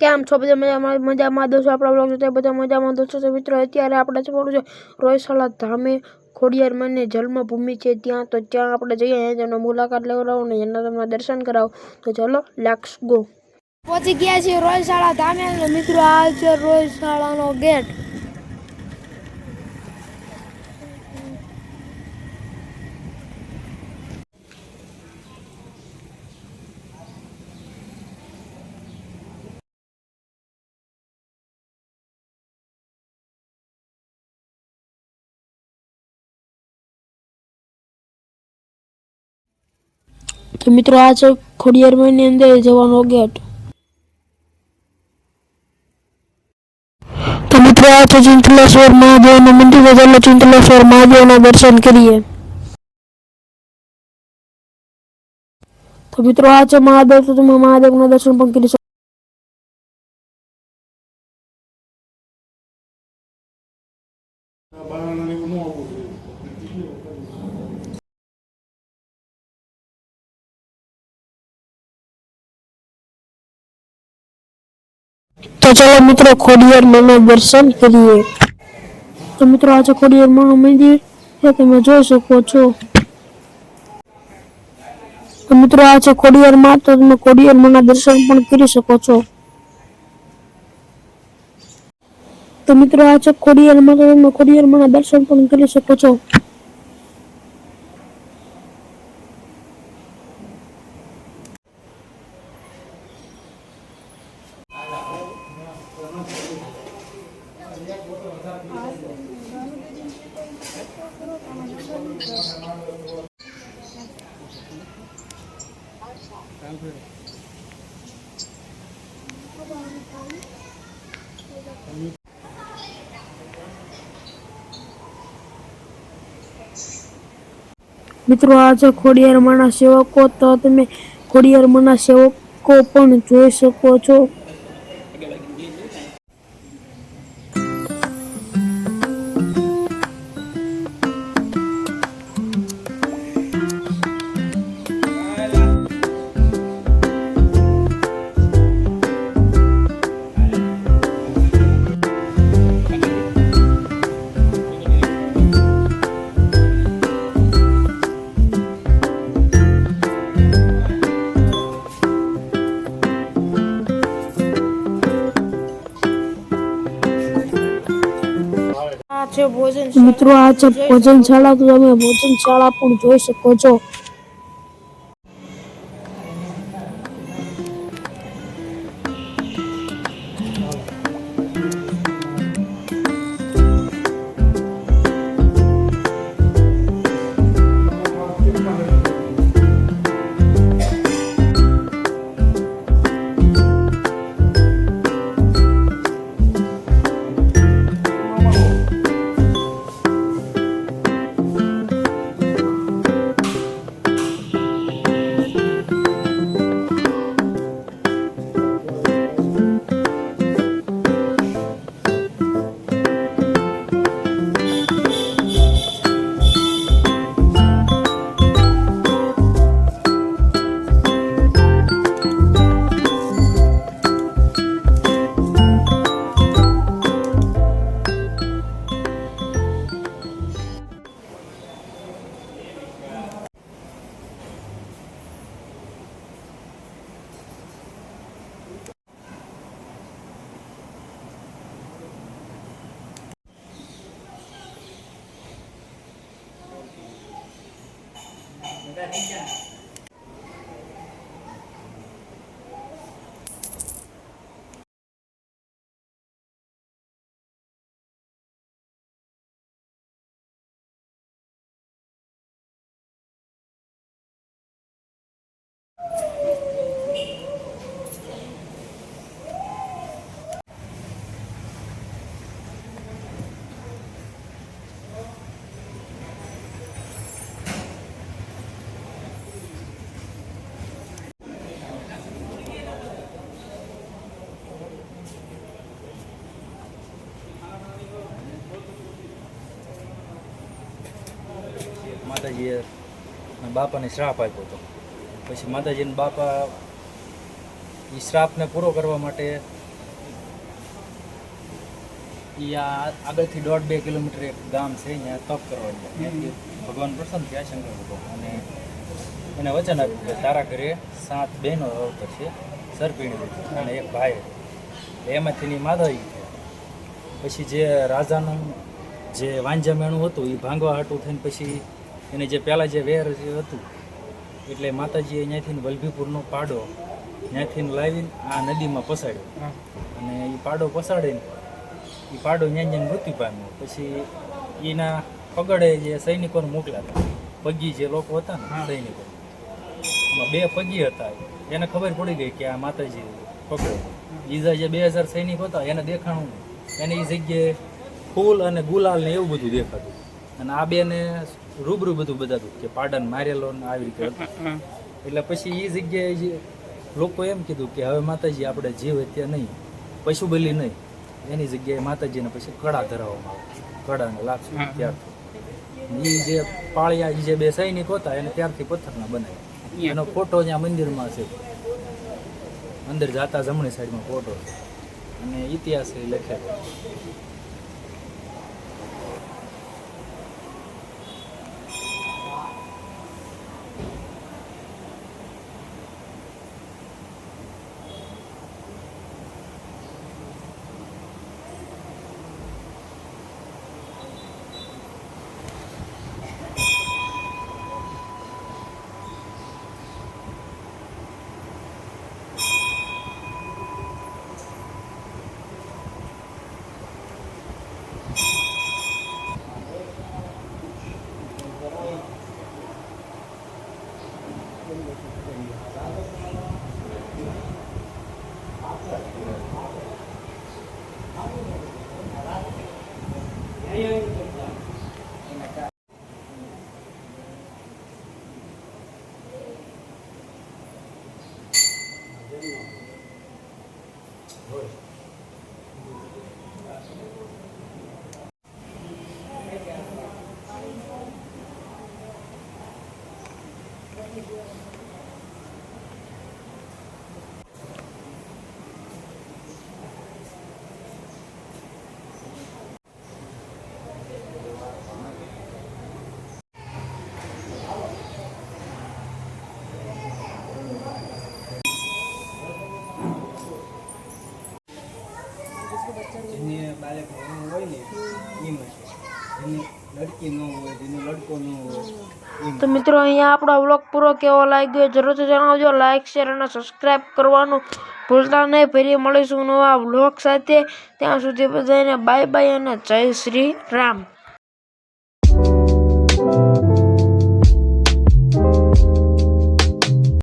કેમ છો? બધા મજામાં મજામાં દોસ્તો? આપણા બ્લોગ જોતા બધા મજામાં દોસ્તો? તો મિત્રો, અત્યારે આપણે જવાનું છે? રોયશાળા ધામે ખોડિયાર મને જન્મભૂમિ છે. ત્યાં તો ત્યાં આપણે જઈએ અહીંયા તેમનો મુલાકાત લેવડાવો ને એના તમને દર્શન કરાવો. તો ચલો લેટ્સ ગો પહોંચી ગયા છીએ રોયશાળા ધામે મિત્રો, આ છે રોયશાળાનો ગેટ તો મિત્રો, આ છે ખોડિયારમાંની અંદર જવાનો ગેટ. તો મિત્રો, આ છે ચિંતલેશ્વર મહાદેવનું મંદિર. ચાલો ચિંતલેશ્વર મહાદેવના દર્શન કરીએ. તો મિત્રો, આ છે મહાદેવ. તો તમે મહાદેવના દર્શન પણ કરી શકો. તો ચાલો મિત્રો ખોડિયાર માના દર્શન કરીએ. તો મિત્રો આજે ખોડિયાર માનું મંદિર તમે જોઈ શકો છો. તો મિત્રો આ છે ખોડિયાર માં તો તમે ખોડિયાર માના દર્શન પણ કરી શકો છો. તો મિત્રો આ છે ખોડિયાર માં તો તમે ખોડિયાર માના દર્શન પણ કરી શકો છો. મિત્રો, આ છે ખોડિયાર માના સેવકો. તો તમે ખોડિયાર માના સેવકો પણ જોઈ શકો છો. મિત્રો આ છે. ભોજનશાળા તો તમે ભોજનશાળા પણ જોઈ શકો છો. માતાજીએ બાપાને શ્રાપ આપ્યો હતો. પછી માતાજીને બાપા એ શ્રાપને પૂરો કરવા માટે એ આ આગળથી દોઢ બે કિલોમીટર એક ગામ છે, ત્યાં તપ કરવા ભગવાન પ્રસન્ન થયા, શંકર ભગવાન. અને એને વચન આપ્યું કે તારા ઘરે સાત બહેનો અવતર છે સરપીણી અને એક ભાઈ. એમાંથી ની માધવી પછી જે રાજાનું જે વાંજા મેણું હતું એ ભાંગવા હાટું થઈને પછી એને જે પહેલાં જે વેર જે હતું એટલે માતાજીએ ત્યાંથી વલભીપુરનો પાડો ત્યાંથી લાવીને આ નદીમાં પસાડ્યો. અને એ પાડો પસાડીને એ પાડો ત્યાં જ્યાં મૃત્યુ પામ્યો. પછી એના પગડે જે સૈનિકોને મોકલ્યા હતા. પગી જે લોકો હતા ને સૈનિકો એમાં બે પગી હતા. એને ખબર પડી ગઈ કે આ માતાજી પકડ્યો બીજા જે બે હજાર સૈનિક હતા એને દેખાણું એને એ જગ્યાએ ફૂલ અને ગુલાલ ને એવું બધું દેખાતું. અને આ બેને રૂબરૂ બધું બતાતું કે પાડન મારેલો ને આવી રીતે એટલે પછી એ જગ્યાએ જે લોકો એમ કીધું કે હવે માતાજી આપણે જીવ ત્યાં નહીં પશુ બલી નહીં. એની જગ્યાએ માતાજીને પછી કળા ધરાવવામાં આવે કળાને લાગશે ત્યારથી એ જે પાળિયા જે બે સૈનિક હતા એને ત્યારથી પથ્થરના બનાવ્યા. એનો ફોટો ત્યાં મંદિરમાં છે અંદર જાતા જમણી સાઈડમાં ફોટો છે. અને ઇતિહાસ લખેલો Good. બાળક હોવું હોય ને એમ છે જેને લડકી ન હોય તો મિત્રો, અહીંયા આપણો વ્લોગ પૂરો કેવો લાગ્યો જરૂરથી જણાવજો. લાઇક શેર અને સબસ્ક્રાઇબ કરવાનું ભૂલતા નહીં. ફરી મળીશું નવા વ્લોગ સાથે. ત્યાં સુધી બધાને બાય બાય અને જય શ્રી રામ.